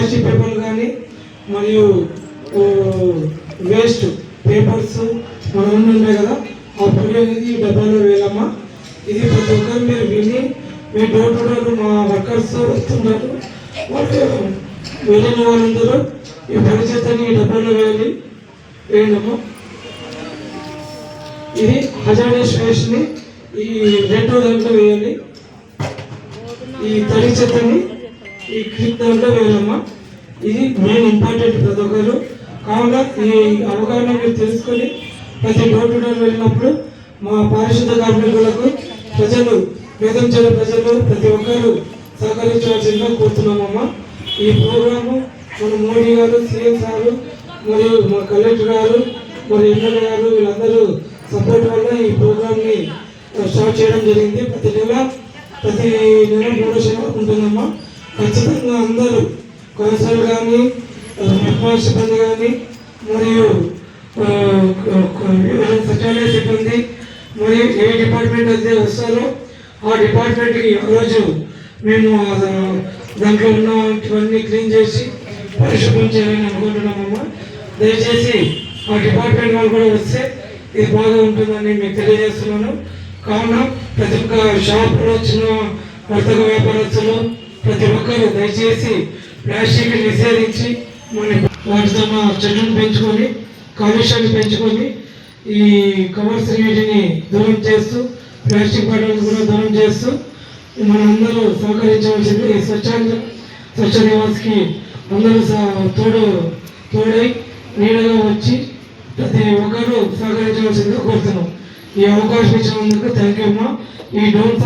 Plastic పేపర్లు కానీ మరియు వేస్ట్ పేపర్స్ మన ఉండి ఉంటాయి కదా ఆ పొడి అనేది డబ్బాలో వేయాలమ్మా. ఇది ప్రతి ఒక్కరు మీరు విని మీ డోర్ టు డోర్ మా వర్కర్స్ వస్తున్నారు వాళ్ళు వెళ్ళిన వాళ్ళందరూ ఈ పొడి చెత్తని ఈ డబ్బాలో వేయాలి వేయండమ్మా. ఇది హజార్డస్ వేస్ట్ని ఈ రెండో దాంట్లో వేయాలి ఈ తడి చెత్తని ఈ క్లిప్ దాంట్లో ఇది మెయిన్ ఇంపార్టెంట్ ప్రతి ఒక్కరు. కావున ఈ అవగాహన మీరు తెలుసుకొని ప్రతి డోర్ టు డోర్ వెళ్ళినప్పుడు మా పారిశుద్ధ కార్మికులకు ప్రజలు వేధించిన ప్రజలు ప్రతి ఒక్కరు సహకరించవలసిందిగా కోరుతున్నామమ్మా. ఈ ప్రోగ్రాము మన మోడీ గారు సీఎం సారు మరియు మా కలెక్టర్ గారు మరి ఎమ్మెల్యే గారు వీళ్ళందరూ సపోర్ట్ వల్ల ఈ ప్రోగ్రామ్ని స్టార్ట్ చేయడం జరిగింది. ప్రతి నెల ప్రతి నెల మూడో శనివారం ఉంటుందమ్మా. ఖచ్చితంగా అందరూ కౌన్సిలర్ కానీ మెట్మాల్ సిబ్బంది కానీ మరియు సచివాలయ సిబ్బంది మరియు ఏ డిపార్ట్మెంట్ అయితే వస్తారో ఆ డిపార్ట్మెంట్కి రోజు మేము దాంట్లో ఉన్నవన్నీ క్లీన్ చేసి పరిశుభ్రం చేయాలని అనుకుంటున్నామమ్మా. దయచేసి ఆ డిపార్ట్మెంట్ వాళ్ళు కూడా వస్తే ఇది బాగా ఉంటుందని మీకు తెలియజేస్తున్నాను. కావున ప్రతి ఒక్క షాపులో చిన్న వర్తక వ్యాపారస్తులు ప్రతి ఒక్కరు దయచేసి ప్లాస్టిక్ నిషేధించి మన వాటితో మా చెట్లను పెంచుకొని కాలుష్యాన్ని పెంచుకొని ఈ కవర్స్ నీటిని దూరం చేస్తూ ప్లాస్టిక్ బాటిల్స్ కూడా దూరం చేస్తూ మనందరూ సహకరించవలసింది ఈ స్వచ్ఛాంధ్ర స్వచ్ఛ నివాస్కి అందరూ తోడు తోడై నీడగా వచ్చి ప్రతి ఒక్కరూ సహకరించవలసిందిగా కోరుతున్నాం. ఈ అవకాశం ఇచ్చినందుకు థ్యాంక్ యూ అమ్మా. ఈ డోన్